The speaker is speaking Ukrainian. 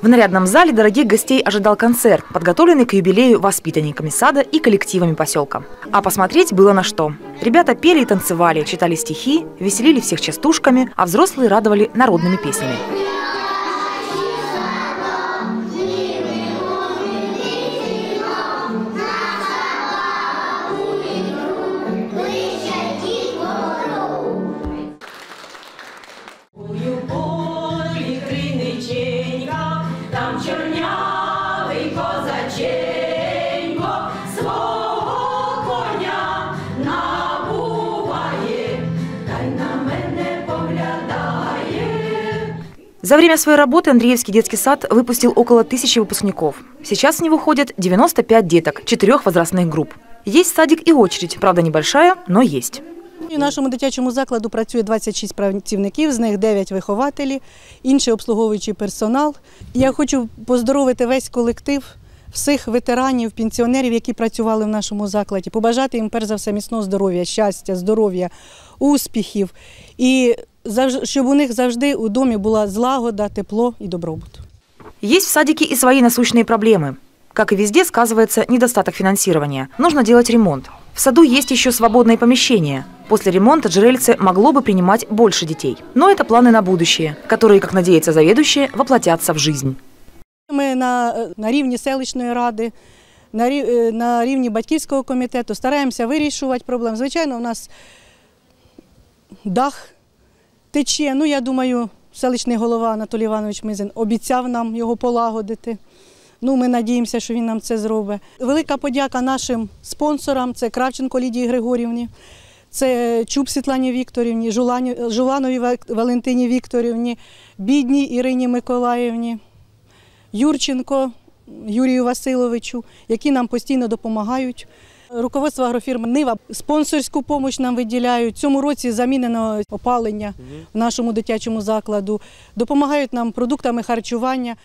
В нарядном зале дорогих гостей ожидал концерт, подготовленный к юбилею воспитанниками сада и коллективами поселка. А посмотреть было на что. Ребята пели и танцевали, читали стихи, веселили всех частушками, а взрослые радовали народными песнями. Там чорнявий козаченько свого коня набуває, на мене. За время своей работы Андреевский детский сад выпустил около тысячи выпускников. Сейчас в него ходят 95 деток четырех возрастных групп. Есть садик и очередь, правда небольшая, но есть. У нашому дитячому закладу працює 26 працівників, з них 9 вихователі, інший обслуговуючий персонал. Я хочу поздоровити весь колектив, всіх ветеранів, пенсіонерів, які працювали в нашому закладі, побажати їм перш за все міцного здоров'я, щастя, здоров'я, успіхів і завж- щоб у них завжди у домі була злагода, тепло і добробут. Есть в садике и свои насущные проблемы. Как и везде, сказывается недостаток финансирования. Нужно делать ремонт. В саду есть еще свободные помещения. После ремонта Джерельце могло бы принимать больше детей. Но это планы на будущее, которые, как надеется заведующие, воплотятся в жизнь. Ми на, на рівні селищної ради, на, рів- е, на рівні батьківського комітету стараємося вирішувати проблеми. Звичайно, у нас дах тече. Ну, я думаю, селищний голова Анатолій Іванович Мизин обіцяв нам його полагодити. Ну, ми надіємося, що він нам це зробить. Велика подяка нашим спонсорам: це Кравченко Лідії Григорівні, це Чуб Світлані Вікторівні, Жулановій Валентині Вікторівні, Бідній Ірині Миколаївні. Юрченко Юрію Васильовичу, які нам постійно допомагають. Руководство агрофірми Нива спонсорську допомогу нам виділяють. Цьому році замінено опалення в нашому дитячому закладу. Допомагають нам продуктами харчування.